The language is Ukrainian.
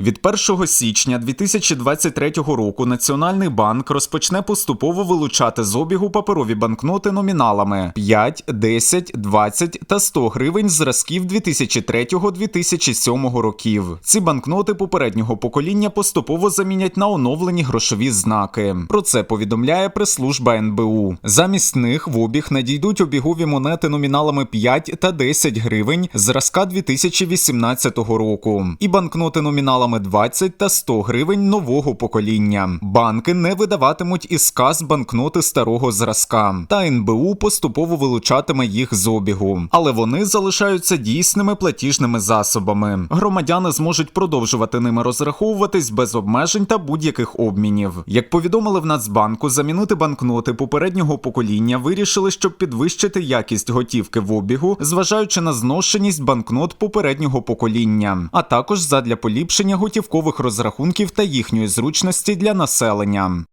Від 1 січня 2023 року Національний банк розпочне поступово вилучати з обігу паперові банкноти номіналами 5, 10, 20 та 100 гривень зразків 2003-2007 років. Ці банкноти попереднього покоління поступово замінять на оновлені грошові знаки. Про це повідомляє прес-служба НБУ. Замість них в обіг надійдуть обігові монети номіналами 5 та 10 гривень зразка 2018 року і банкноти номіналами 20 та 100 гривень нового покоління. Банки не видаватимуть із кас банкноти старого зразка, та НБУ поступово вилучатиме їх з обігу, але вони залишаються дійсними платіжними засобами. Громадяни зможуть продовжувати ними розраховуватись без обмежень та будь-яких обмінів. Як повідомили в Нацбанку, замінити банкноти попереднього покоління вирішили, щоб підвищити якість готівки в обігу, зважаючи на зношеність банкнот попереднього покоління, а також задля поліпшення готівкових розрахунків та їхньої зручності для населення.